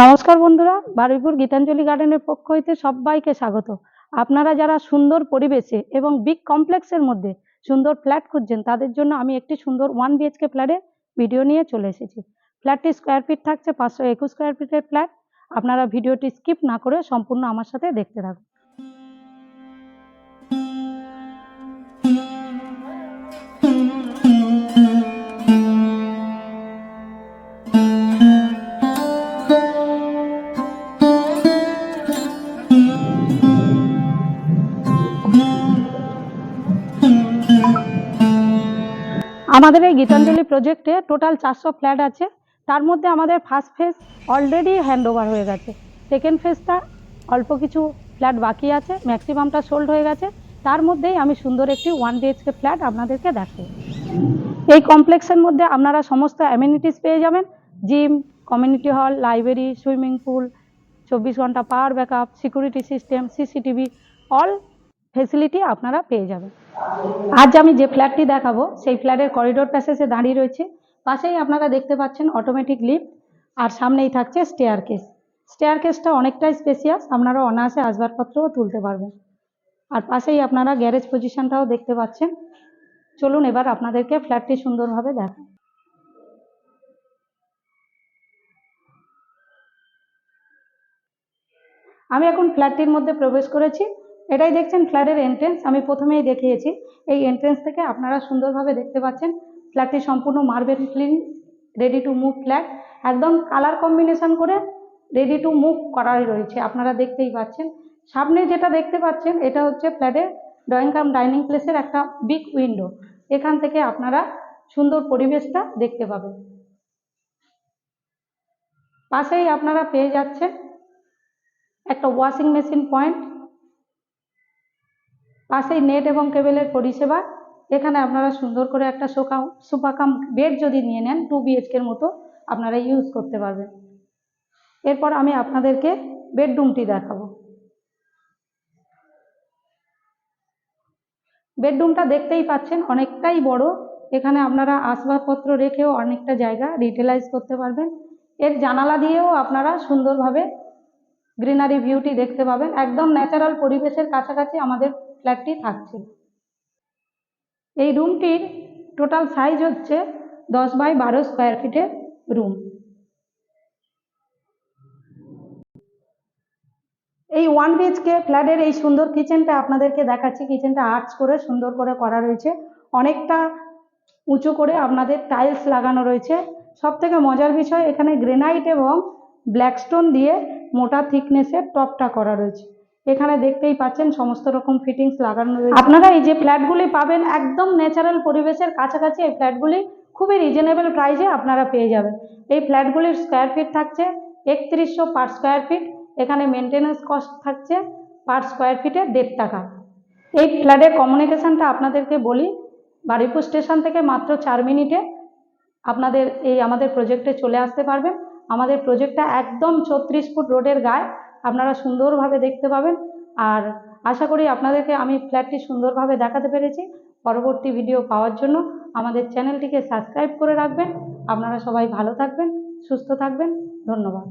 নমস্কার বন্ধুরা, বারুইপুর গীতাঞ্জলি গার্ডেনের পক্ষ হইতে সবাইকে স্বাগত। আপনারা যারা সুন্দর পরিবেশে এবং বিগ কমপ্লেক্সের মধ্যে সুন্দর ফ্ল্যাট খুঁজছেন, তাদের জন্য আমি একটি সুন্দর ওয়ান বিএচকে ফ্ল্যাটের ভিডিও নিয়ে চলে এসেছি। ফ্ল্যাটটি স্কোয়ার ফিট থাকছে, পাঁচশো একুশ স্কোয়ার ফিটের ফ্ল্যাট আপনারা ভিডিওটি স্কিপ না করে সম্পূর্ণ আমার সাথে দেখতে থাকুন। আমাদের এই গীতাঞ্জলি প্রজেক্টে টোটাল চারশো ফ্ল্যাট আছে। তার মধ্যে আমাদের first phase already hand over হয়ে গেছে। সেকেন্ড ফেজটা অল্প কিছু ফ্ল্যাট বাকি আছে ম্যাক্সিমামটা সোল্ড হয়ে গেছে। তার মধ্যেই আমি সুন্দর একটি ওয়ান বিএইচকে ফ্ল্যাট আপনাদেরকে দেখাই। এই কমপ্লেক্সের মধ্যে আপনারা সমস্ত অ্যামিনিটিস পেয়ে যাবেন। Gym community hall library swimming pool চব্বিশ ঘণ্টা power backup security system CCTV all facility আপনারা পেয়ে যাবেন। আজ আমি যে ফ্ল্যাটটি দেখাবো, সেই ফ্ল্যাটের করিডোর প্যাসেজে দাঁড়িয়ে রয়েছে। পাশেই আপনারা দেখতে পাচ্ছেন অটোমেটিক লিফট আর সামনেই থাকছে স্টেয়ার কেস স্টেয়ার কেসটা অনেকটাই স্পেসিয়াস আপনারা অনায়াসে আসবাবপত্রও তুলতে পারবেন। আর পাশেই আপনারা গ্যারেজ পজিশনটাও দেখতে পাচ্ছেন। চলুন এবার আপনাদেরকে ফ্ল্যাটটি সুন্দরভাবে দেখাই। আমি এখন ফ্ল্যাটটির মধ্যে প্রবেশ করেছি। এটাই দেখছেন ফ্ল্যাটের এন্ট্রেন্স আমি প্রথমেই দেখিয়েছি। এই এন্ট্রেন্স থেকে আপনারা সুন্দরভাবে দেখতে পাচ্ছেন, ফ্ল্যাটটি সম্পূর্ণ marble clean ready to move flat একদম কালার কম্বিনেশন করে রেডি টু মুভ করাই রয়েছে, আপনারা দেখতেই পাচ্ছেন। সামনে যেটা দেখতে পাচ্ছেন, এটা হচ্ছে ফ্ল্যাটের ড্রয়িং কাম ডাইনিং প্লেসের একটা বিগ উইন্ডো এখান থেকে আপনারা সুন্দর পরিবেশটা দেখতে পাবেন। পাশেই আপনারা পেয়ে যাচ্ছেন একটা ওয়াশিং মেশিন পয়েন্ট পাশেই নেট এবং কেবেলের পরিষেবা। এখানে আপনারা সুন্দর করে একটা সোফা সোফা কাম বেড যদি নিয়ে নেন টু বিএইচকের মতো আপনারা ইউজ করতে পারবেন। এরপর আমি আপনাদেরকে বেডরুমটি দেখাবো। বেডরুমটা দেখতেই পাচ্ছেন অনেকটাই বড়। এখানে আপনারা আসবাবপত্র রেখেও অনেকটা জায়গা রিটেলাইজ করতে পারবেন। এর জানালা দিয়েও আপনারা সুন্দরভাবে গ্রিনারি ভিউটি দেখতে পাবেন। একদম ন্যাচারাল পরিবেশের কাছাকাছি আমাদের ফ্ল্যাটটি থাকছে। এই রুমটির টোটাল সাইজ হচ্ছে দশ বাই বারো স্কোয়ার ফিটের রুম এই ওয়ান বিএইচকে ফ্ল্যাটের এই সুন্দর কিচেনটা আপনাদেরকে দেখাচ্ছি। কিচেনটা আর্চ করে সুন্দর করে করা রয়েছে। অনেকটা উঁচু করে আপনাদের টাইলস লাগানো রয়েছে। সব থেকে মজার বিষয়, এখানে গ্রেনাইট এবং ব্ল্যাকস্টোন দিয়ে মোটা থিকনেসের টপটা করা রয়েছে। এখানে দেখতেই পাচ্ছেন সমস্ত রকম ফিটিংস লাগানো রয়েছে। আপনারা এই যে ফ্ল্যাটগুলি পাবেন, একদম ন্যাচারাল পরিবেশের কাছাকাছি এই ফ্ল্যাটগুলি খুবই রিজনেবল প্রাইসে আপনারা পেয়ে যাবেন। এই ফ্ল্যাটগুলির স্কোয়ার ফিট থাকছে একত্রিশশো পার স্কোয়ার ফিট এখানে মেনটেন্যান্স কস্ট থাকছে পার স্কোয়ার ফিটে দেড় টাকা। এই ফ্ল্যাটের কমিউনিকেশনটা আপনাদেরকে বলি, বারুইপুর স্টেশন থেকে মাত্র চার মিনিটে আপনাদের এই আমাদের প্রজেক্টে চলে আসতে পারবেন। আমাদের প্রজেক্টটা একদম ছত্রিশ ফুট রোডের গায়ে, আপনারা সুন্দরভাবে দেখতে পাবেন। আর আশা করি আপনাদেরকে আমি ফ্ল্যাটটি সুন্দরভাবে দেখাতে পেরেছি। পরবর্তী ভিডিও পাওয়ার জন্য আমাদের চ্যানেলটিকে সাবস্ক্রাইব করে রাখবেন। আপনারা সবাই ভালো থাকবেন, সুস্থ থাকবেন। ধন্যবাদ।